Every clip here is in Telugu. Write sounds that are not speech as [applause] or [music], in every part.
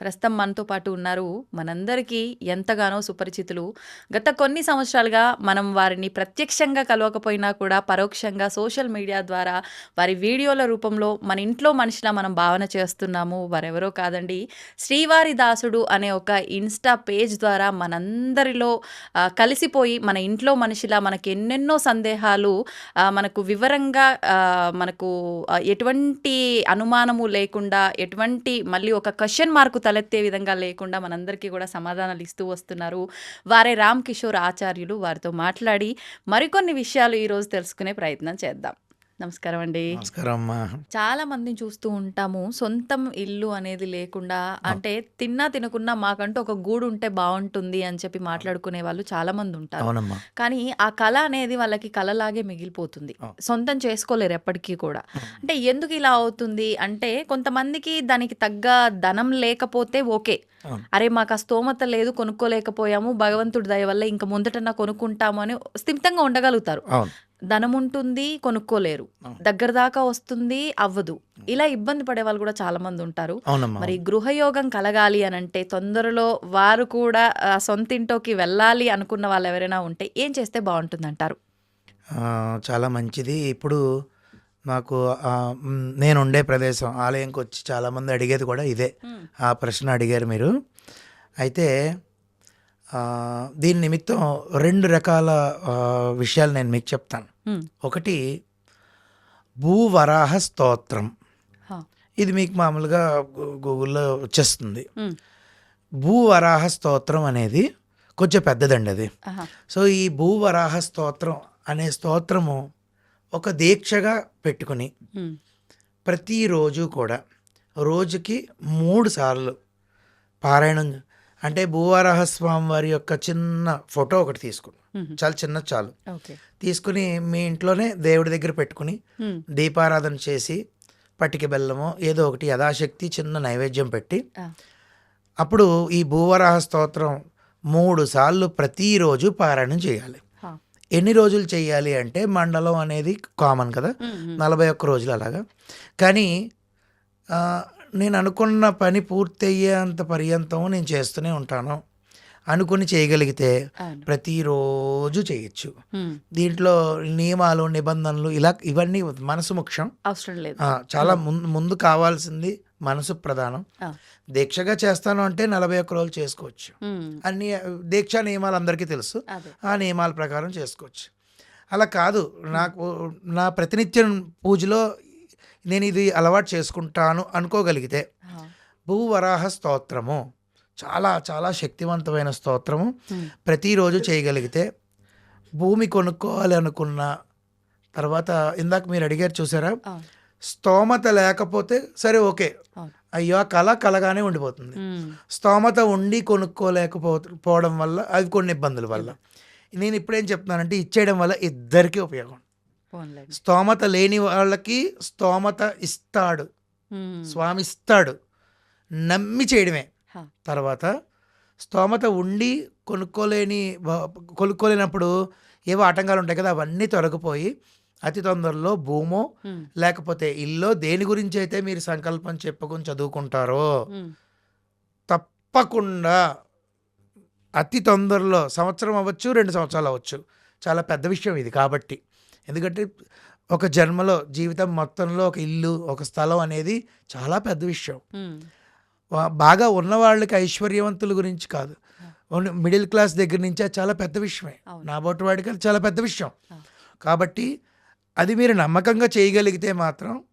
ప్రస్తుతం మనతో పాటు ఉన్నారు మనందరికీ ఎంతగానో సుపరిచితులు. గత కొన్ని సంవత్సరాలుగా మనం వారిని ప్రత్యక్షంగా కలవకపోయినా కూడా పరోక్షంగా సోషల్ మీడియా ద్వారా వారి వీడియోల రూపంలో మన ఇంట్లో మనిషిలా మనం భావన చేస్తున్నాము. వారెవరో కాదండి. శ్రీవారి దాసుడు అనే ఒక ఇన్స్టా పేజ్ ద్వారా మనందరిలో కలిసిపోయి మన ఇంట్లో మనిషిలా మనకు ఎన్నెన్నో సందేహాలు మనకు వివరంగా మనకు ఎటువంటి అనుమానము లేకుండా ఎటువంటి మళ్ళీ ఒక క్వశ్చన్ మార్కు తలెత్తే విధంగా లేకుండా మనందరికీ కూడా సమాధానాలు ఇస్తూ వస్తున్నారు. వారే రామ్ కిషోర్ ఆచార్యులు వారితో మాట్లాడి మరికొన్ని విషయాలు ఈరోజు తెలుసుకునే ప్రయత్నం చేద్దాం. నమస్కారం అండి. నమస్కారం అమ్మా చాలా మందిని చూస్తూ ఉంటాము. సొంతం ఇల్లు అనేది లేకుండా అంటే తిన్నా తినకున్నా మాకంటూ ఒక గూడు ఉంటే బాగుంటుంది అని చెప్పి మాట్లాడుకునే వాళ్ళు చాలా మంది ఉంటారు. అవునమ్మా. కానీ ఆ కళ అనేది వాళ్ళకి కళలాగే మిగిలిపోతుంది. సొంతం చేసుకోలేరు ఎప్పటికీ కూడా. అంటే ఎందుకు ఇలా అవుతుంది? అంటే కొంతమందికి దానికి తగ్గ ధనం లేకపోతే ఓకే. అరే మాకు ఆ స్తోమత లేదు కొనుక్కోలేకపోయాము భగవంతుడి దయ వల్ల ఇంకా ముందటన్నా కొనుక్కుంటాము అని స్థిమితంగా ఉండగలుగుతారు. ధనం ఉంటుంది కొనుక్కోలేరు. దగ్గర దాకా వస్తుంది అవ్వదు. ఇలా ఇబ్బంది పడే వాళ్ళు కూడా చాలా మంది ఉంటారు. అవునమ్మా. మరి గృహయోగం కలగాలి అని అంటే తొందరలో వారు కూడా ఆ, సొంతింటోకి వెళ్ళాలి అనుకున్న వాళ్ళు ఎవరైనా ఉంటే ఏం చేస్తే బాగుంటుంది అంటారు చాలా మంచిది. ఇప్పుడు నాకు ఆ, మ్, నేను ఉండే ప్రదేశం ఆలయంకి వచ్చి చాలామంది అడిగేది కూడా ఇదే. ఆ ప్రశ్న అడిగారు మీరు. అయితే దీని నిమిత్తం రెండు రకాల విషయాలు నేను మీకు చెప్తాను. ఒకటి భూవరాహ స్తోత్రం. ఇది మీకు మామూలుగా గూగుల్లో వచ్చేస్తుంది. భూవరాహ స్తోత్రం అనేది కొంచెం పెద్దదండి అది. సో ఈ భూవరాహ స్తోత్రం అనే స్తోత్రము ఒక దీక్షగా పెట్టుకుని ప్రతిరోజు కూడా రోజుకి మూడు సార్లు పారాయణం అంటే భూవరాహ స్వామి వారి యొక్క చిన్న ఫోటో ఒకటి తీసుకుని ఉమ్, చాలా చిన్న చాలు. తీసుకుని మీ ఇంట్లోనే దేవుడి దగ్గర పెట్టుకుని దీపారాధన చేసి పట్టిక బెల్లమో ఏదో ఒకటి యథాశక్తి చిన్న నైవేద్యం పెట్టి అప్పుడు ఈ భూవరాహ స్తోత్రం మూడు సార్లు ప్రతిరోజు పారాయణం చేయాలి. ఎన్ని రోజులు చేయాలి అంటే మండలం అనేది కామన్ కదా. నలభై ఒక్క రోజులు అలాగా. కానీ నేను అనుకున్న పని పూర్తయ్యేంత పర్యంతం నేను చేస్తూనే ఉంటాను. అనుకుని చేయగలిగితే ప్రతిరోజు చేయొచ్చు. దీంట్లో నియమాలు నిబంధనలు ఇలా ఇవన్నీ మనసు ముఖ్యం. అవసరం లేదు. చాలా ముందు ముందు కావాల్సింది మనసు ప్రధానం. దీక్షగా చేస్తాను అంటే నలభై ఒక్క రోజులు చేసుకోవచ్చు. అన్ని దీక్షా నియమాలు అందరికీ తెలుసు. ఆ నియమాల ప్రకారం చేసుకోవచ్చు. అలా కాదు. నాకు నా ప్రతినిత్యం పూజలో నేను ఇది అలవాటు చేసుకుంటాను అనుకోగలిగితే భూవరాహ స్తోత్రము. చాలా చాలా శక్తివంతమైన స్తోత్రము. ప్రతిరోజు చేయగలిగితే భూమి కొనుక్కోవాలి అనుకున్న తర్వాత ఇందాక మీరు అడిగారు చూసారా? స్తోమత లేకపోతే సరే ఓకే. అయ్యో కళ కలగానే ఉండిపోతుంది. స్తోమత ఉండి కొనుక్కోలేకపో పోవడం వల్ల అవి కొన్ని ఇబ్బందుల వల్ల. నేను ఇప్పుడేం చెప్తున్నానంటే ఇచ్చేయడం వల్ల ఇద్దరికీ ఉపయోగం. స్తోమత లేని వాళ్ళకి స్తోమత ఇస్తాడు. స్వామి ఇస్తాడు. నమ్మి చేయడమే. తర్వాత స్తోమత ఉండి కొనుక్కోలేని కొనుక్కోలేనప్పుడు ఏవో ఆటంకాలు ఉంటాయి కదా అవన్నీ తొలగిపోయి అతి తొందరలో భూమో లేకపోతే ఇల్లో దేని గురించి అయితే మీరు సంకల్పం చెప్పుకొని చదువుకుంటారో తప్పకుండా అతి తొందరలో సంవత్సరం అవ్వచ్చు రెండు సంవత్సరాలు అవ్వచ్చు. చాలా పెద్ద విషయం ఇది కాబట్టి. ఎందుకంటే ఒక జన్మలో జీవితం మొత్తంలో ఒక ఇల్లు ఒక స్థలం అనేది చాలా పెద్ద విషయం. బాగా ఉన్న వాళ్ళకి ఐశ్వర్యవంతుల గురించి కాదు. మిడిల్ క్లాస్ దగ్గర నుంచి చాలా పెద్ద విషయమే. నా బోటి వాడికి అది చాలా పెద్ద విషయం. కాబట్టి అది మీరు నమ్మకంగా చేయగలిగితే మాత్రం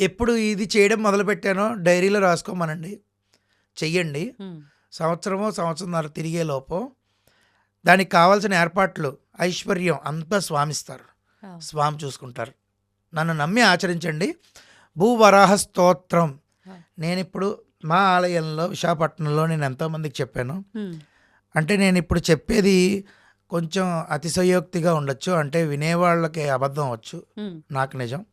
ఎప్పుడు ఇది చేయడం మొదలుపెట్టానో డైరీలో రాసుకోమనండి. చెయ్యండి. సంవత్సరమో సంవత్సరంన్నర తిరిగే లోపు. దానికి కావాల్సిన ఏర్పాట్లు ఐశ్వర్యం అంతా స్వామిస్తారు. స్వామి చూసుకుంటారు. నన్ను నమ్మి ఆచరించండి. భూవరాహ స్తోత్రం. నేను ఇప్పుడు మా ఆలయంలో విశాఖపట్నంలో నేను ఎంతోమందికి చెప్పాను. అంటే నేను ఇప్పుడు చెప్పేది కొంచెం అతిశయోక్తిగా ఉండొచ్చు. అంటే వినేవాళ్ళకి అబద్ధం అవచ్చు. ఉమ్, నాకు నిజం.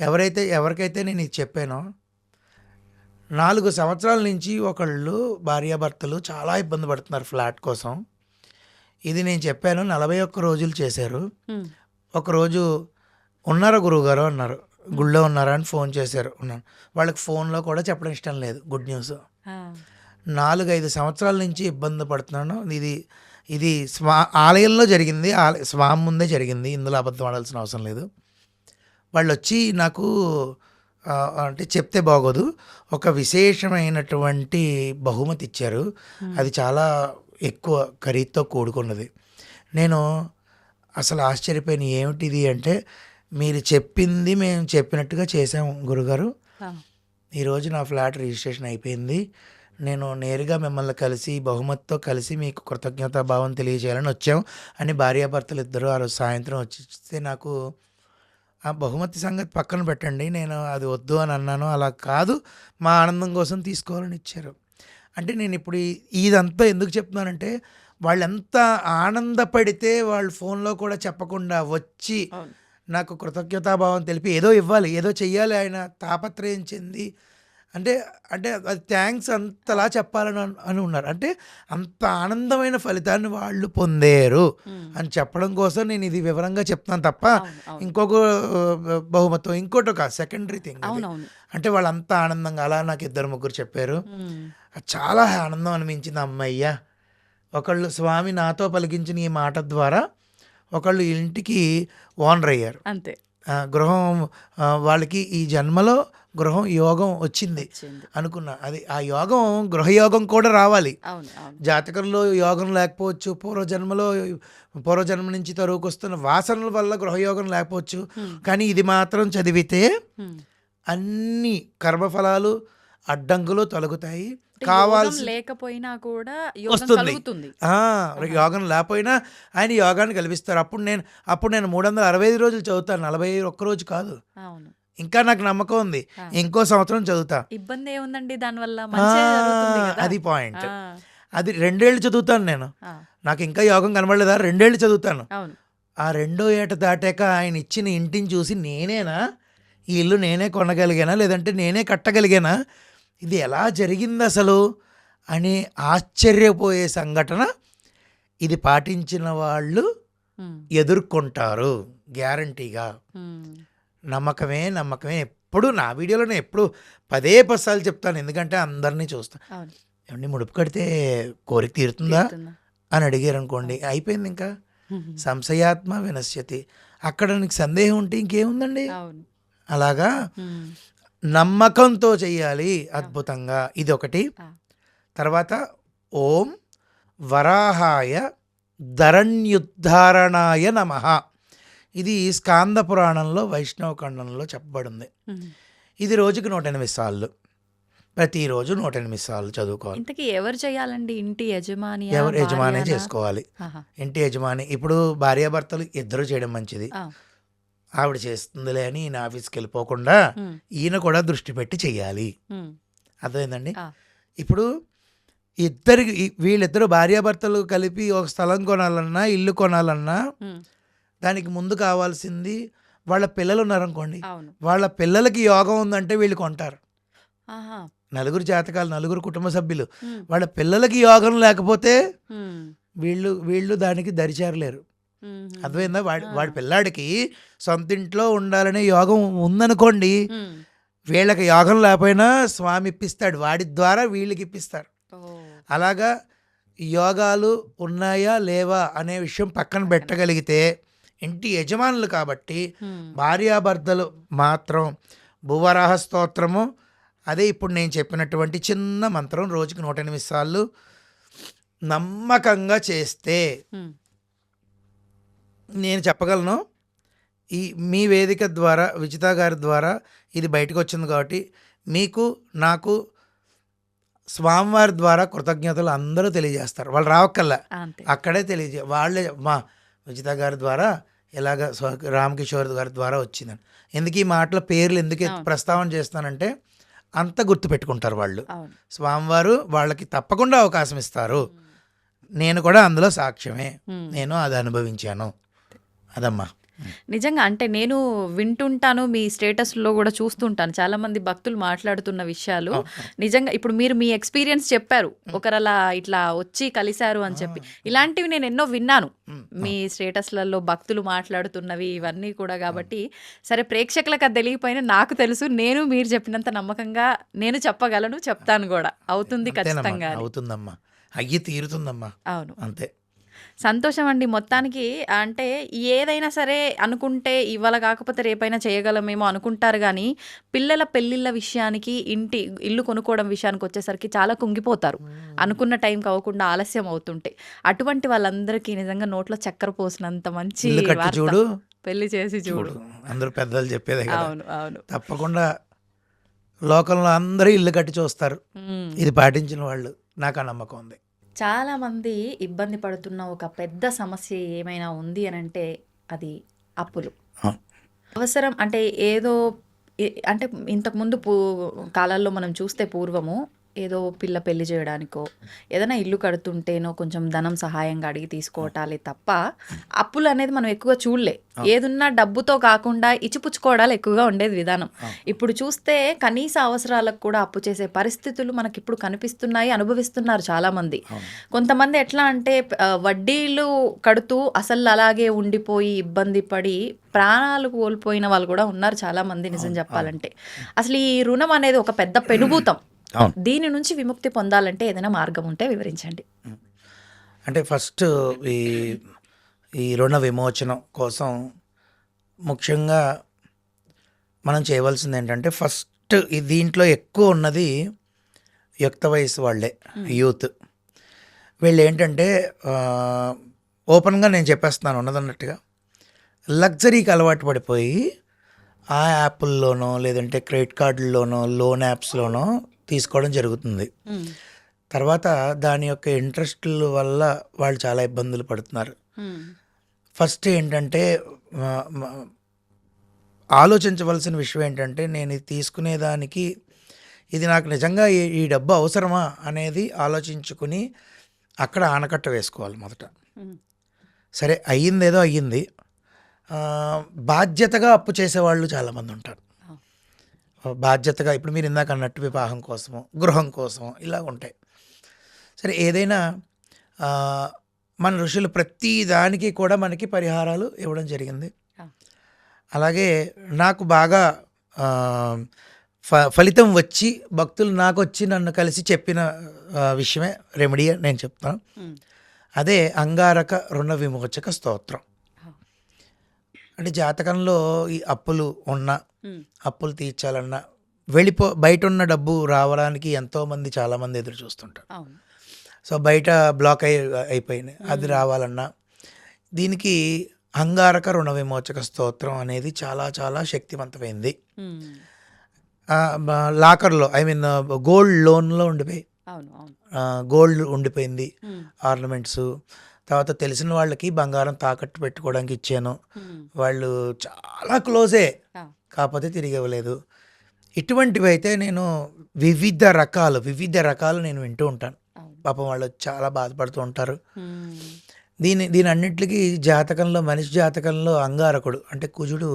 ఎవరైతే ఎవరికైతే నేను ఇది చెప్పానో నాలుగు సంవత్సరాల నుంచి ఒకళ్ళు భార్యాభర్తలు చాలా ఇబ్బంది పడుతున్నారు ఫ్లాట్ కోసం. ఇది నేను చెప్పాను నలభై ఒక్క రోజులు చేశారు. ఒకరోజు ఉన్నారా గురువుగారు? అన్నారు. గుళ్ళో ఉన్నారా? అని ఫోన్ చేశారు. ఉన్నాను. వాళ్ళకి ఫోన్లో కూడా చెప్పడం ఇష్టం లేదు గుడ్ న్యూస్. ఆ, నాలుగు ఐదు సంవత్సరాల నుంచి ఇబ్బంది పడుతున్నాను. ఇది ఇది స్వా ఆలయంలో జరిగింది. ఆలయ స్వామి ముందే జరిగింది. ఇందులో అబద్ధం ఆడాల్సిన అవసరం లేదు. వాళ్ళు వచ్చి నాకు అంటే చెప్తే బాగోదు. ఒక విశేషమైనటువంటి బహుమతి ఇచ్చారు. అది చాలా ఎక్కువ ఖరీదుతో కూడుకున్నది. నేను అసలు ఆశ్చర్యపోయిన ఏమిటిది అంటే మీరు చెప్పింది మేము చెప్పినట్టుగా చేసాము గురుగారు. ఈరోజు నా ఫ్లాట్ రిజిస్ట్రేషన్ అయిపోయింది. నేను నేరుగా మిమ్మల్ని కలిసి బహుమతితో కలిసి మీకు కృతజ్ఞతాభావం తెలియజేయాలని వచ్చాం. అని భార్యాభర్తలు ఇద్దరు ఆ రోజు సాయంత్రం వచ్చిస్తే నాకు ఆ బహుమతి సంగతి పక్కన పెట్టండి. నేను అది వద్దు అని అన్నాను. అలా కాదు. మా ఆనందం కోసం తీసుకోవాలని ఇచ్చారు. అంటే నేను ఇప్పుడు ఈ- ఇదంతా ఎందుకు చెప్తున్నానంటే వాళ్ళు ఎంత ఆనందపడితే వాళ్ళు ఫోన్లో కూడా చెప్పకుండా వచ్చి నాకు కృతజ్ఞతాభావం తెలిపి ఏదో ఇవ్వాలి ఏదో చెయ్యాలి ఆయన తాపత్రయం చెంది. అంటే అంటే అది థ్యాంక్స్ అంతలా చెప్పాలని అన్- ఉన్నారు. అంటే అంత ఆనందమైన ఫలితాన్ని వాళ్ళు పొందారు అని చెప్పడం కోసం నేను ఇది వివరంగా చెప్తున్నాను తప్ప ఇంకొక బహుమతం ఇంకోటి ఒక సెకండరీ థింగ్ అంటే వాళ్ళు అంత ఆనందంగా అలా నాకు ఇద్దరు ముగ్గురు చెప్పారు. చాలా ఆనందం అనిపించింది అమ్మయ్య. ఒకళ్ళు స్వామి నాతో పలికించిన ఈ మాట ద్వారా ఒకళ్ళు ఇంటికి ఓనర్ అయ్యారు. అంతే. గృహం వాళ్ళకి ఈ జన్మలో గృహం యోగం వచ్చింది అనుకున్నా. అది ఆ యోగం గృహయోగం కూడా రావాలి. జాతకంలో యోగం లేకపోవచ్చు పూర్వజన్మలో పూర్వజన్మ నుంచి తరువుకొస్తున్న వాసనల వల్ల గృహయోగం లేకపోవచ్చు. కానీ ఇది మాత్రం చదివితే. అన్ని కర్మఫలాలు అడ్డంకులు తొలగుతాయి. కావాల్సి లేకపోయినా కూడా యోగం వస్తుంది. యోగం లేకపోయినా ఆయన యోగాన్ని కల్పిస్తారు. అప్పుడు నేను అప్పుడు నేను మూడు వందల అరవై ఐదు రోజులు చదువుతాను. నలభై ఒక్క రోజు కాదు. ఇంకా నాకు నమ్మకం ఉంది. ఇంకో సంవత్సరం చదువుతా. ఇబ్బంది ఏముందండి? దానివల్ల అది పాయింట్. అది రెండేళ్ళు చదువుతాను నేను. నాకు ఇంకా యోగం కనబడలేదా? రెండేళ్ళు చదువుతాను. ఆ రెండో ఏట దాటాక ఆయన ఇచ్చిన ఇంటిని చూసి నేనేనా? ఈ ఇల్లు నేనే కొనగలిగానా? లేదంటే నేనే కట్టగలిగానా? ఇది ఎలా జరిగింది అసలు అని ఆశ్చర్యపోయే సంఘటన ఇది పాటించిన వాళ్ళు ఎదుర్కొంటారు గ్యారంటీగా. నమ్మకమే నమ్మకమే. ఎప్పుడు నా వీడియోలోనే ఎప్పుడు పదే పసాలు చెప్తాను ఎందుకంటే అందరినీ చూస్తాను ఏమండి ముడుపు కడితే కోరిక తీరుతుందా? అని అడిగారు అనుకోండి అయిపోయింది ఇంకా. [laughs] సంశయాత్మ వినశ్యతి. అక్కడ నీకు సందేహం ఉంటే ఇంకేముందండి? అలాగా? నమ్మకంతో చెయ్యాలి అద్భుతంగా. ఇది ఒకటి. తర్వాత ఓం వరాహాయ ధరణ్యుద్ధారణాయ నమ. ఇది స్కాంద పురాణంలో వైష్ణవ ఖండంలో చెప్పబడింది. ఇది రోజుకి నూట ఎనిమిది సార్లు. ప్రతిరోజు నూట ఎనిమిది సార్లు చదువుకోవాలి. ఇంతకీ ఎవరు చేయాలండి? ఇంటి యజమాని ఎవరు యజమానే చేసుకోవాలి. ఇంటి యజమాని ఇప్పుడు భార్యాభర్తలు ఇద్దరు చేయడం మంచిది. ఆవిడ చేస్తుందిలే అని ఈయన ఆఫీస్కి వెళ్ళిపోకుండా ఈయన కూడా దృష్టి పెట్టి చెయ్యాలి. అర్థమైందండి. ఇప్పుడు ఇద్దరికి వీళ్ళిద్దరు భార్యాభర్తలు కలిపి ఒక స్థలం కొనాలన్నా ఇల్లు కొనాలన్నా దానికి ముందు కావాల్సింది వాళ్ళ పిల్లలు ఉన్నారనుకోండి. వాళ్ళ పిల్లలకి యోగం ఉందంటే వీళ్ళు కొంటారు. నలుగురు జాతకాలు నలుగురు కుటుంబ సభ్యులు. వాళ్ళ పిల్లలకి యోగం లేకపోతే వీళ్ళు వీళ్ళు దానికి దరిచేరలేరు అర్థమైందా? వాడి. వాడి పిల్లాడికి సొంత ఇంట్లో ఉండాలనే యోగం ఉందనుకోండి వీళ్ళకి యోగం లేకపోయినా స్వామి ఇప్పిస్తాడు. వాడి ద్వారా వీళ్ళకి ఇప్పిస్తారు. అలాగా యోగాలు ఉన్నాయా లేవా అనే విషయం పక్కన పెట్టగలిగితే ఇంటి యజమానులు కాబట్టి భార్యాభర్తలు మాత్రం భువరాహ స్తోత్రము అదే ఇప్పుడు నేను చెప్పినటువంటి చిన్న మంత్రం రోజుకి నూట ఎనిమిది సార్లు నమ్మకంగా చేస్తే నేను చెప్పగలను ఈ మీ వేదిక ద్వారా విజిత గారి ద్వారా ఇది బయటకు వచ్చింది కాబట్టి మీకు నాకు స్వామివారి ద్వారా కృతజ్ఞతలు అందరూ తెలియజేస్తారు. వాళ్ళు రావక్కల్లా అక్కడే తెలియజే వాళ్ళే మా విజిత గారి ద్వారా ఇలాగ స్వ- రామకిషోర్ గారి ద్వారా వచ్చిందని. ఎందుకు ఈ మాటల పేర్లు ఎందుకు. ప్రస్తావన చేస్తానంటే అంత గుర్తుపెట్టుకుంటారు వాళ్ళు. స్వామివారు వాళ్ళకి తప్పకుండా అవకాశం ఇస్తారు. నేను కూడా అందులో సాక్ష్యమే. నేను అది అనుభవించాను. అదమ్మా నిజంగా అంటే నేను వింటుంటాను మీ స్టేటస్‌లో గూడా చూస్తుంటాను. చాలామంది భక్తులు మాట్లాడుతున్న విషయాలు. నిజంగా ఇప్పుడు మీరు మీ ఎక్స్‌పీరియన్స్ చెప్పారు. ఒకరలా ఇట్లా వచ్చి కలిసారు అని చెప్పి. ఇలాంటివి నేను ఎన్నో విన్నాను. మీ స్టేటస్‌లలో భక్తులు మాట్లాడుతున్నవి ఇవన్నీ కూడా గాబట్టి, సరే ప్రేక్షకులకు అది తెలియకపోయినా నాకు తెలుసు. నేను మీరు చెప్పినంత నమ్మకంగా నేను చెప్పగలను. చెప్తాను గూడా. అవుతుంది. ఖచ్చితంగా. అవుతుందమ్మా. అయ్యి తీరుతుందమ్మా. అవును. అంతే. సంతోషం అండి. మొత్తానికి అంటే ఏదైనా సరే అనుకుంటే ఇవాళ కాకపోతే రేపైనా చేయగలమేమో అనుకుంటారు గానీ, పిల్లల పెళ్ళిళ్ళ విషయానికి, ఇంటి ఇల్లు కొనుక్కోవడం విషయానికొచ్చేసరికి చాలా కుంగిపోతారు. అనుకున్న టైంకి అవ్వకుండా ఆలస్యం అవుతుంటే. అటువంటి వాళ్ళందరికీ నిజంగా నోట్లో చక్కెర పోసినంత మంచి ఇల్లు కట్టి వార్త. చూడు. పెళ్ళి చేసి చూడు. అందరూ పెద్దలు చెప్పేదే! అవును. అవును. తప్పకుండా లోకంలో అందరూ ఇల్లు కట్టి చూస్తారు. ఇది పాటించిన వాళ్ళు. నాకు ఆ నమ్మకం ఉంది. చాలామంది ఇబ్బంది పడుతున్న ఒక పెద్ద సమస్య ఏమైనా ఉంది అనంటే అది అప్పులు. అవసరం అంటే ఏదో అంటే ఇంతకుముందు పూ కాలాల్లో మనం చూస్తే పూర్వము ఏదో పిల్ల పెళ్ళి చేయడానికో, ఏదైనా ఇల్లు కడుతుంటేనో కొంచెం ధనం సహాయంగా అడిగి తీసుకోవటాలే తప్ప, అప్పులనేది మనం ఎక్కువగా చూడలే. ఏదున్నా డబ్బుతో కాకుండా ఇచ్చిపుచ్చుకోవడాలు ఎక్కువగా ఉండేది విధానం. ఇప్పుడు చూస్తే కనీస అవసరాలకు కూడా అప్పు చేసే పరిస్థితులు మనకిప్పుడు కనిపిస్తున్నాయి. అనుభవిస్తున్నారు చాలామంది. కొంతమంది ఎట్లా అంటే వడ్డీలు కడుతూ అసలు అలాగే ఉండిపోయి ఇబ్బంది పడి ప్రాణాలు కోల్పోయిన వాళ్ళు కూడా ఉన్నారు చాలామంది నిజం. చెప్పాలంటే. అసలు ఈ రుణం అనేది ఒక పెద్ద పెనుభూతం. దీని నుంచి విముక్తి పొందాలంటే ఏదైనా మార్గం ఉంటే వివరించండి. అంటే ఫస్ట్ ఈ ఈ రుణ విమోచనం కోసం ముఖ్యంగా మనం చేయవలసిందేంటంటే ఫస్ట్ ఈ దీంట్లో ఎక్కువ ఉన్నది యుక్త వయసు వాళ్ళే. హ్మ్. యూత్. వీళ్ళేంటంటే ఆహ్, ఓపెన్‌గా నేను చెప్పేస్తున్నాను ఉన్నదన్నట్టుగా. లగ్జరీకి అలవాటు పడిపోయి ఆ యాపుల్లోనో, లేదంటే క్రెడిట్ కార్డుల్లోనో, లోన్ యాప్స్‌లోనో తీసుకోవడం జరుగుతుంది. తర్వాత దాని యొక్క ఇంట్రెస్టుల వల్ల వాళ్ళు చాలా ఇబ్బందులు పడుతున్నారు. ఫస్ట్ ఏంటంటే ఆలోచించవలసిన విషయం ఏంటంటే నేను ఇది తీసుకునేదానికి ఇది నాకు నిజంగా ఈ డబ్బు అవసరమా అనేది ఆలోచించుకుని అక్కడ ఆనకట్ట వేసుకోవాలి మొదట. సరే అయ్యిందేదో అయ్యింది. బాధ్యతగా అప్పు చేసేవాళ్ళు చాలామంది ఉంటారు. బాధ్యతగా ఇప్పుడు మీరు ఇందాక అన్నట్టు వివాహం కోసమో, గృహం కోసమో ఇలా ఉంటాయి. సరే ఏదైనా మన ఋషులు ప్రతి దానికి కూడా మనకి పరిహారాలు ఇవ్వడం జరిగింది. అలాగే నాకు బాగా ఫ ఫలితం వచ్చి భక్తులు నాకొచ్చి నన్ను కలిసి చెప్పిన విషయమే రెమెడీ అని నేను చెప్తాను. అదే అంగారక రుణ విమోచక స్తోత్రం. అంటే జాతకంలో ఈ అప్పులు ఉన్నా. అప్పులు తీర్చాలన్నా వెళ్ళిపో బయటున్న డబ్బు రావడానికి ఎంతోమంది చాలామంది ఎదురు చూస్తుంటారు. సో బయట బ్లాక్ అయి అయిపోయినాయి. అది. రావాలన్నా దీనికి అంగారక రుణ విమోచక స్తోత్రం అనేది చాలా చాలా శక్తివంతమైంది. లాకర్‌లో ఐ మీన్ గోల్డ్ లోన్‌లో ఉండిపోయి గోల్డ్ ఉండిపోయింది. ఆర్నమెంట్సు. తర్వాత తెలిసిన వాళ్ళకి బంగారం తాకట్టు పెట్టుకోవడానికి ఇచ్చాను. వాళ్ళు చాలా క్లోజే. ఆ! కాపోతే తిరిగి ఇవ్వలేదు. ఇటువంటివైతే నేను వివిధ రకాలు, వివిధ రకాలు నేను వింటూ ఉంటాను. పాపం వాళ్ళు చాలా బాధపడుతూ ఉంటారు. హ్మ్. దీని దీనన్నిట్లికి జాతకంలో మనిషి జాతకంలో అంగారకుడు అంటే కుజుడు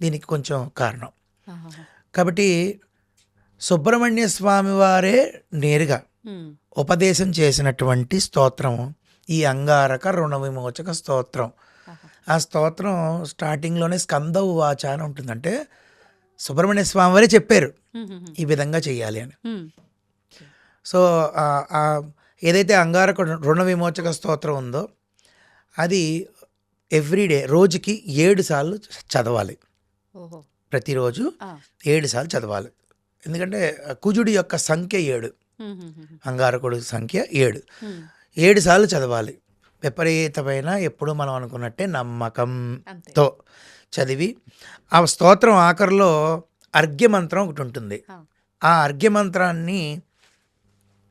దీనికి కొంచెం కారణం. కాబట్టి సుబ్రహ్మణ్య స్వామి వారే నేరుగా. ఉపదేశం చేసినటువంటి స్తోత్రం ఈ అంగారక రుణ విమోచక స్తోత్రం. ఆ స్తోత్రం స్టార్టింగ్‌లోనే స్కంద ఉవాచ అని ఉంటుంది. అంటే సుబ్రహ్మణ్య స్వామి వారే చెప్పారు. ఈ విధంగా చేయాలి అని. సో ఏదైతే అంగారక రుణ విమోచక స్తోత్రం ఉందో అది ఎవ్రీడే రోజుకి 7 సార్లు చదవాలి. ప్రతిరోజు! 7 సార్లు చదవాలి. ఎందుకంటే కుజుడి యొక్క సంఖ్య 7. హుహుహుహు. అంగారకుడి సంఖ్య 7. హ్మ్. 7 సార్లు చదవాలి. విపరీతమైన ఎప్పుడు మనం అనుకున్నట్టే. నమ్మకంతో చదివి ఆ స్తోత్రం ఆఖరిలో అర్ఘ్య మంత్రం ఒకటి ఉంటుంది. ఆ! ఆ అర్ఘ్య మంత్రాన్ని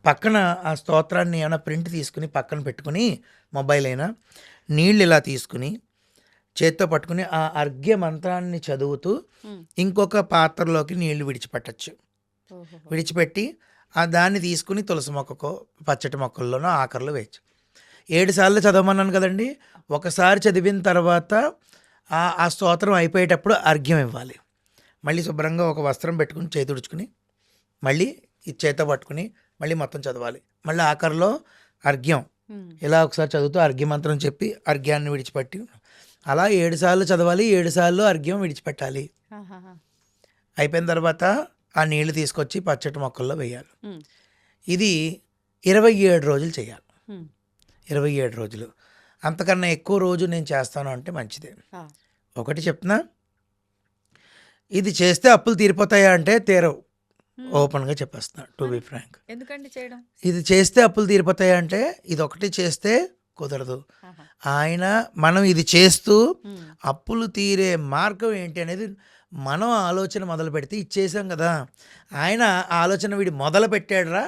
పక్కన ఆ స్తోత్రాన్ని ఏమైనా ప్రింట్ తీసుకుని పక్కన పెట్టుకుని మొబైల్ అయినా నీళ్ళు ఇలా తీసుకుని చేత్తో పట్టుకుని ఆ అర్ఘ్య మంత్రాన్ని చదువుతూ. ఇంకొక పాత్రలోకి నీళ్ళు విడిచిపెట్టచ్చు. విడిచిపెట్టి ఆ దాన్ని తీసుకుని తులసి మొక్కకో, పచ్చటి మొక్కల్లోనో ఆఖరిలో వేయొచ్చు. 7 సార్లు చదవమన్నాను కదండీ! ఒకసారి చదివిన తర్వాత ఆ ఆ స్తోత్రం అయిపోయేటప్పుడు అర్ఘ్యం ఇవ్వాలి మళ్ళీ శుభ్రంగా ఒక వస్త్రం పెట్టుకుని చేతి తుడుచుకుని మళ్ళీ ఈ చేత పట్టుకుని మళ్ళీ మొత్తం చదవాలి మళ్ళీ ఆఖరిలో అర్ఘ్యం. ఇలా ఒకసారి చదువుతూ అర్ఘ్య మంత్రం చెప్పి అర్ఘ్యాన్ని విడిచిపెట్టి అలా ఏడు సార్లు చదవాలి ఏడు సార్లు అర్ఘ్యం విడిచిపెట్టాలి. అయిపోయిన తర్వాత ఆ నీళ్ళు తీసుకొచ్చి పచ్చటి మొక్కల్లో వేయాలి. ఇది ఇరవై ఏడు రోజులు చేయాలి. ఇరవై ఏడు రోజులు అంతకన్నా ఎక్కువ రోజు నేను చేస్తాను అంటే మంచిదే. ఒకటి చెప్తున్నా ఇది చేస్తే అప్పులు తీరిపోతాయా అంటే తీరవు. ఓపెన్గా చెప్పేస్తున్నా టు బి ఫ్రాంక్ ఎందుకండి చేయడం ఇది చేస్తే అప్పులు తీరిపోతాయా అంటే ఇది ఒకటి చేస్తే కుదరదు. ఆయన మనం ఇది చేస్తూ. అప్పులు తీరే మార్గం ఏంటి అనేది మనం ఆలోచన మొదలు పెడితే ఇచ్చేసాం కదా ఆయన ఆలోచన వీడి మొదలు పెట్టాడురా.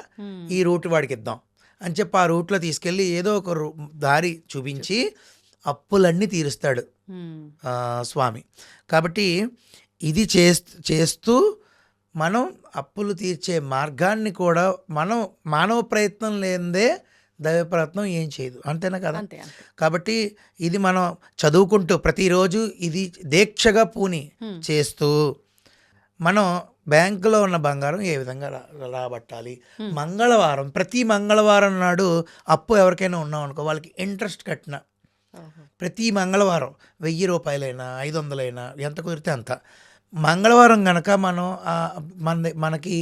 ఈ రూట్ వాడికి ఇద్దాం అని చెప్పి ఆ రూట్లో తీసుకెళ్ళి ఏదో ఒక దారి చూపించి అప్పులన్నీ తీరుస్తాడు స్వామి. కాబట్టి ఇది చేస్తూ చేస్తూ మనం అప్పులు తీర్చే మార్గాన్ని కూడా మనం మానవ ప్రయత్నం లేనిదే దైవ ప్రయత్నం ఏం చేయదు. అంతేనా కదా? కాబట్టి ఇది మనం చదువుకుంటూ ప్రతిరోజు ఇది దీక్షగా పూని. చేస్తూ మనం బ్యాంకులో ఉన్న బంగారం ఏ విధంగా రాబట్టాలి. మంగళవారం ప్రతి మంగళవారం నాడు అప్పు ఎవరికైనా ఉన్నాం అనుకో వాళ్ళకి ఇంట్రెస్ట్ కట్టిన. ప్రతి మంగళవారం వెయ్యి రూపాయలైనా ఐదు వందలైనా ఎంత కుదిరితే అంత మంగళవారం గనక మనం మన మనకి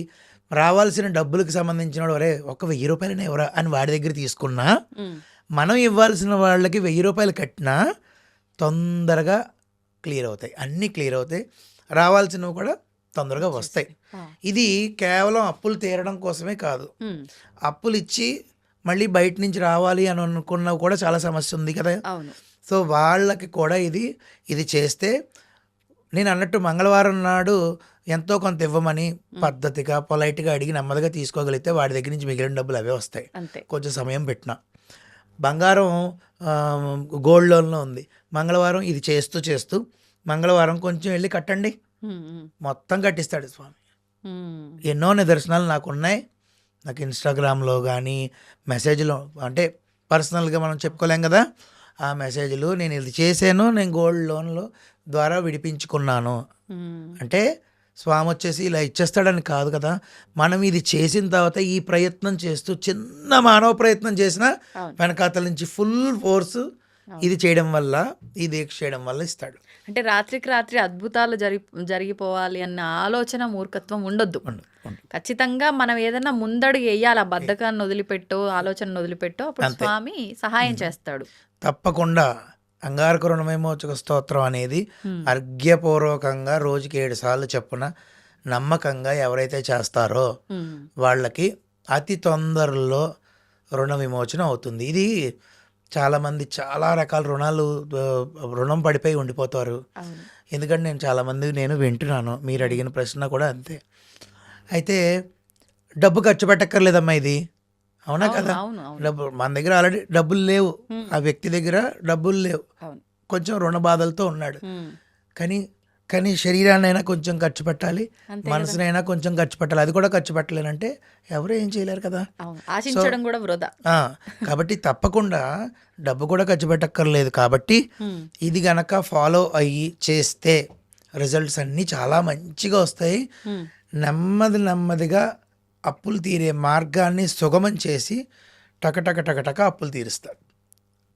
రావాల్సిన డబ్బులకు సంబంధించిన వాడు, ఒరే ఒక వెయ్యి రూపాయలనే ఎవరా అని వాడి దగ్గర తీసుకున్నా. మనం ఇవ్వాల్సిన వాళ్ళకి వెయ్యి రూపాయలు కట్టినా తొందరగా క్లియర్ అవుతాయి అన్నీ క్లియర్ అవుతాయి రావాల్సినవి కూడా తొందరగా వస్తాయి. ఇది కేవలం అప్పులు తీరడం కోసమే కాదు. అప్పులు ఇచ్చి మళ్ళీ బయట నుంచి రావాలి అని అనుకున్నవి కూడా చాలా సమస్య ఉంది కదా. సో వాళ్ళకి కూడా ఇది ఇది చేస్తే నేను అన్నట్టు మంగళవారం నాడు ఎంతో కొంత ఇవ్వమని పద్ధతిగా పొలైట్గా అడిగి నెమ్మదిగా తీసుకోగలిగితే వాడి దగ్గర నుంచి మిగిలిన డబ్బులు అవే వస్తాయి. కొంచెం సమయం పెట్టిన. బంగారం గోల్డ్ లోన్లో ఉంది. మంగళవారం ఇది చేస్తూ చేస్తూ మంగళవారం కొంచెం వెళ్ళి కట్టండి. మొత్తం కట్టిస్తాడు స్వామి ఉమ్. ఎన్నో నిదర్శనాలు నాకు ఉన్నాయి నాకు ఇన్స్టాగ్రామ్లో కానీ మెసేజ్లో అంటే పర్సనల్గా మనం చెప్పుకోలేం కదా ఆ మెసేజ్లు నేను ఇది చేశాను నేను గోల్డ్ లోన్లో ద్వారా విడిపించుకున్నాను ఉమ్. అంటే స్వామి వచ్చేసి ఇలా ఇచ్చేస్తాడని కాదు కదా మనం ఇది చేసిన తర్వాత ఈ ప్రయత్నం చేస్తూ చిన్న మానవ ప్రయత్నం చేసినా. వెనకాతల నుంచి ఫుల్ ఫోర్స్ ఇది చేయడం వల్ల ఈ దీక్ష చేయడం వల్ల ఇస్తాడు అంటే రాత్రికి రాత్రి అద్భుతాలు జరిగి జరిగిపోవాలి అన్న ఆలోచన మూర్ఖత్వం ఉండొద్దు ఉండు, ఉండు. ఖచ్చితంగా మనం ఏదైనా ముందడుగు వేయాలి ఆ బద్ధకాన్ని వదిలిపెట్టో ఆలోచన వదిలిపెట్టో అప్పుడు. స్వామి సహాయం చేస్తాడు తప్పకుండా అంగారక రుణమేమోచక స్తోత్రం అనేది. అర్ఘ్యపూర్వకంగా రోజుకి ఏడు సార్లు చెప్పున నమ్మకంగా ఎవరైతే చేస్తారో. వాళ్ళకి అతి తొందరలో రుణ విమోచన అవుతుంది ఇది చాలామంది చాలా రకాల రుణాలు రుణం పడిపోయి ఉండిపోతారు. ఎందుకంటే నేను చాలామంది నేను వింటున్నాను. మీరు అడిగిన ప్రశ్న కూడా అంతే. అయితే డబ్బు ఖర్చు పెట్టక్కర్లేదమ్మా ఇది. అవునా కదా? డబ్బు మన దగ్గర ఆల్రెడీ డబ్బులు లేవు. ఆ వ్యక్తి దగ్గర డబ్బులు లేవు. కొంచెం రుణ బాధలతో ఉన్నాడు. కానీ కానీ శరీరాన్నైనా కొంచెం ఖర్చు పెట్టాలి. మనసునైనా కొంచెం ఖర్చు పెట్టాలి. అది కూడా ఖర్చు పెట్టలేనంటే ఎవరు ఏం చేయలేరు కదా. ఆశించడం కూడా వృధా. కాబట్టి తప్పకుండా డబ్బు కూడా ఖర్చు పెట్టక్కర్లేదు కాబట్టి. ఇది గనక ఫాలో అయ్యి చేస్తే రిజల్ట్స్ అన్నీ చాలా మంచిగా వస్తాయి. నెమ్మది నెమ్మదిగా అప్పులు తీరే మార్గాన్ని సుగమం చేసి టకటక టకటక అప్పులు తీరుస్తాడు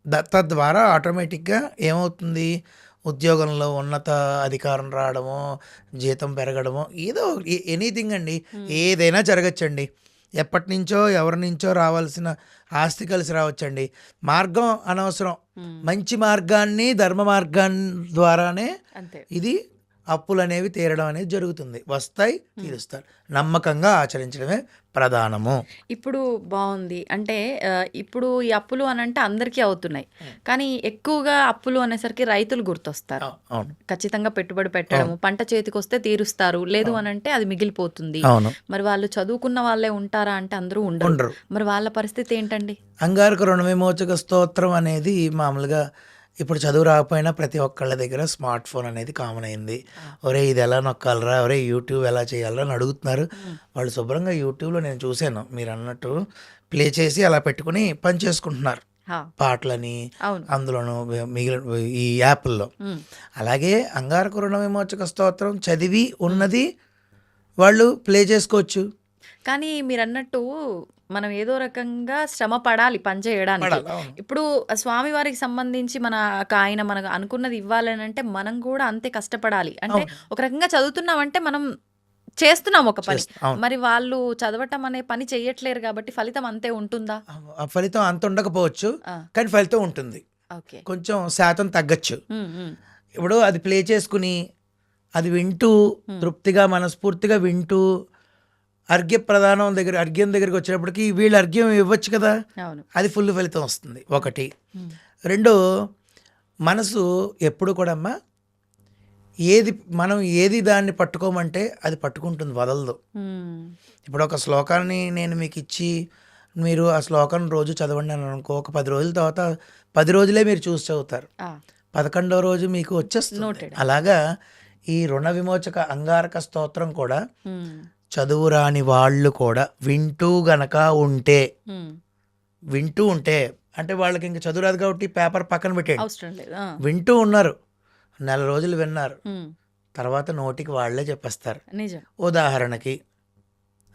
ద- తద్వారా ఆటోమేటిక్గా ఏమవుతుంది? ఉద్యోగంలో ఉన్నత అధికారం రావడమో జీతం పెరగడమో ఏదో ఎనీథింగ్ అండి. ఏదైనా జరగచ్చండి. ఎప్పటి నుంచో ఎవరి నుంచో రావాల్సిన ఆస్తి కలిసి రావచ్చండి. మార్గం అనవసరం. ఉమ్. మంచి మార్గాన్ని ధర్మ మార్గాన్ని ద్వారానే ఇది అప్పులు అనేవి తీరడం అనేది జరుగుతుంది. వస్తాయి తీరుస్తారు. నమ్మకంగా ఆచరించడమే ప్రధానము. ఇప్పుడు బాగుంది అంటే ఇప్పుడు ఈ అప్పులు అని అంటే అందరికీ అవుతున్నాయి. కానీ ఎక్కువగా అప్పులు అనేసరికి రైతులు గుర్తొస్తారు. ఖచ్చితంగా పెట్టుబడి పెట్టడము పంట చేతికి వస్తే తీరుస్తారు. లేదు అని అంటే అది మిగిలిపోతుంది. మరి వాళ్ళు చదువుకున్న వాళ్ళే ఉంటారా అంటే అందరూ ఉండరు. ఉండరు. మరి వాళ్ళ పరిస్థితి ఏంటండి? అంగారక రుణ విమోచక స్తోత్రం అనేది మామూలుగా ఇప్పుడు చదువు రాకపోయినా ప్రతి ఒక్కళ్ళ దగ్గర స్మార్ట్ ఫోన్ అనేది కామన్ అయింది. ఒరే ఇది ఎలా నొక్కాలరా? ఒరే యూట్యూబ్ ఎలా చేయాలరా? అని అడుగుతున్నారు. వాళ్ళు శుభ్రంగా యూట్యూబ్లో నేను చూశాను. మీరు అన్నట్టు ప్లే చేసి అలా పెట్టుకుని పని చేసుకుంటున్నారు. పాటలని అందులోను మిగిలిన ఈ యాప్ల్లో. అలాగే అంగారక రుణ విమోచక స్తోత్రం చదివి ఉన్నది వాళ్ళు ప్లే చేసుకోవచ్చు. కానీ మీరు అన్నట్టు మనం ఏదో రకంగా శ్రమ పడాలి పని చేయడానికి. ఇప్పుడు స్వామి వారికి సంబంధించి మన ఆయన మనకు అనుకున్నది ఇవ్వాలని అంటే మనం కూడా అంతే కష్టపడాలి. అంటే. ఒక రకంగా చదువుతున్నామంటే మనం చేస్తున్నాం ఒక పని. మరి వాళ్ళు చదవటం అనే పని చెయ్యట్లేరు కాబట్టి ఫలితం అంతే ఉంటుందా? ఫలితం అంత ఉండకపోవచ్చు. కానీ ఫలితం ఉంటుంది. కొంచెం శాతం తగ్గచ్చు. ఇప్పుడు అది ప్లే చేసుకుని అది వింటూ తృప్తిగా మనస్ఫూర్తిగా వింటూ అర్ఘ్య ప్రధానం దగ్గర అర్ఘ్యం దగ్గరికి వచ్చేటప్పటికి వీళ్ళు అర్ఘ్యం ఇవ్వచ్చు కదా? అది ఫుల్ ఫలితం వస్తుంది. ఒకటి. రెండు మనసు ఎప్పుడు కూడా అమ్మా ఏది మనం ఏది దాన్ని పట్టుకోమంటే అది పట్టుకుంటుంది వదలదు. ఇప్పుడు ఒక శ్లోకాన్ని నేను మీకు ఇచ్చి మీరు ఆ శ్లోకాన్ని రోజు చదవండి అని అనుకో ఒక పది రోజుల తర్వాత పది రోజులే మీరు చూసి చదువుతారు. పదకొండవ రోజు మీకు వచ్చేస్తుంది. అలాగా ఈ రుణ విమోచక అంగారక స్తోత్రం కూడా ఉమ్, చదువు రాని వాళ్ళు కూడా వింటూ గనక ఉంటే వింటూ ఉంటే అంటే వాళ్ళకి ఇంకా చదువు రాదు కాబట్టి పేపర్ పక్కన ఆ, వింటూ ఉన్నారు. నెల రోజులు విన్నారు. తర్వాత నోటికి వాళ్ళే చెప్పేస్తారు. ఉదాహరణకి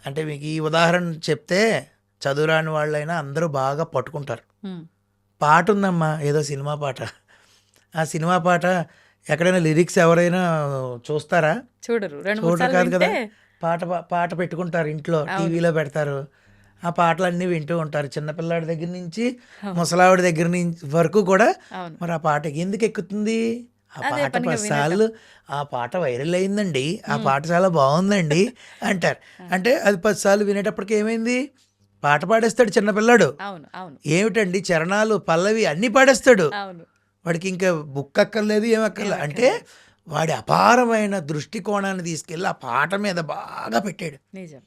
అంటే మీకు ఈ ఉదాహరణ చెప్తే చదువురాని వాళ్ళైనా అందరూ బాగా పట్టుకుంటారు. పాట ఉందమ్మా ఏదో సినిమా పాట. ఆ సినిమా పాట ఎక్కడైనా లిరిక్స్ ఎవరైనా చూస్తారా? చూడరు. కాదు కదా. పాట పాట పెట్టుకుంటారు ఇంట్లో టీవీలో పెడతారు. ఆ పాటలన్నీ వింటూ ఉంటారు. చిన్నపిల్లాడి దగ్గర నుంచి ముసలావిడి దగ్గర నుంచి వరకు కూడా మరి ఆ పాట ఎందుకు ఎక్కుతుంది? ఆ పాట పదిసార్లు ఆ పాట వైరల్ అయిందండి. ఆ పాట చాలా బాగుందండి అంటారు. అంటే అది పదిసార్లు వినేటప్పటికి ఏమైంది? పాట పాడేస్తాడు చిన్నపిల్లాడు. ఏమిటండి? చరణాలు పల్లవి అన్నీ పాడేస్తాడు. వాడికి ఇంకా బుక్ అక్కర్లేదు ఏం అక్కర్లేదు అంటే వాడి అపారమైన దృష్టికోణాన్ని తీసుకెళ్ళి ఆ పాట మీద బాగా పెట్టాడు. నిజం.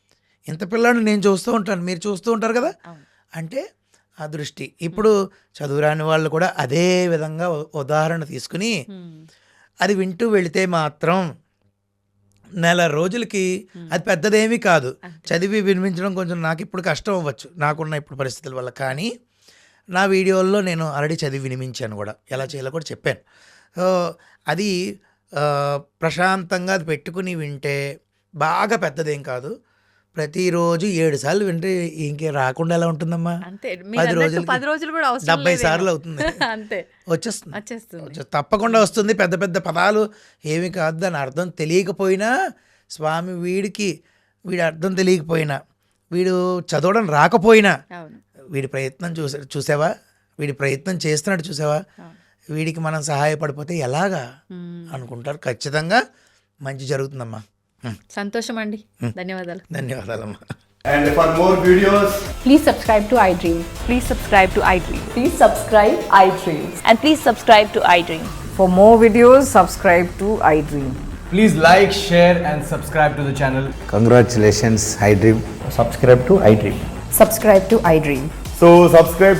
ఇంత పిల్లాడు నేను చూస్తూ ఉంటాను మీరు చూస్తూ ఉంటారు కదా? అంటే ఆ దృష్టి. ఇప్పుడు చదువురాని వాళ్ళు కూడా అదే విధంగా ఉదాహరణ తీసుకుని అది వింటూ వెళితే మాత్రం నెల రోజులకి అది పెద్దదేమీ కాదు. చదివి వినిపించడం కొంచెం నాకు ఇప్పుడు కష్టం అవ్వచ్చు నాకున్న ఇప్పుడు పరిస్థితుల వల్ల. కానీ నా వీడియోల్లో నేను ఆల్రెడీ చదివి వినిపించాను కూడా. ఎలా చేయాలో కూడా చెప్పాను. సో అది ప్రశాంతంగా అది పెట్టుకుని వింటే బాగా పెద్దదేం కాదు. ప్రతిరోజు ఏడు సార్లు వింటే ఇంకే రాకుండా ఎలా ఉంటుందమ్మా? పది రోజులకి పది రోజులు కూడా డెబ్బై. సార్లు అవుతుంది. [laughs] అంతే. వచ్చేస్తుంది. వచ్చేస్తుంది. వచ్చే- తప్పకుండా వస్తుంది. పెద్ద పెద్ద పదాలు ఏమి కాదు దాని అర్థం తెలియకపోయినా స్వామి వీడికి వీడి అర్థం తెలియకపోయినా వీడు చదవడం రాకపోయినా వీడి ప్రయత్నం చూసా చూసావా? వీడి ప్రయత్నం చేస్తున్నాడు చూసావా? వీడికి మనం సహాయపడిపోతే ఎలాగా అనుకుంటారు ఖచ్చితంగా మంచి జరుగుతుందమ్మా. సంతోషం అండి ధన్యవాదాలు ధన్యవాదాలమ్మా And for more videos, Please subscribe to iDream. Please subscribe to iDream. Please subscribe iDream. And please subscribe to iDream. For more videos, subscribe to iDream. please like, share, and subscribe to the channel. Congratulations, iDream. Subscribe to iDream. Subscribe to iDream. So subscribe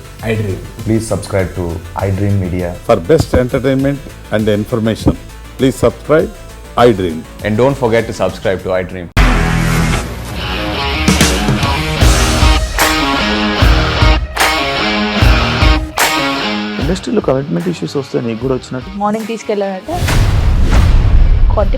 iDream please subscribe to iDream media for best entertainment and information please subscribe iDream and don't forget to subscribe to iDream ఇండస్ట్రీలో కమిట్మెంట్ ఇష్యూస్ వస్తే నీకు కూడా వచ్చినట్టు. మార్నింగ్ కొట్టి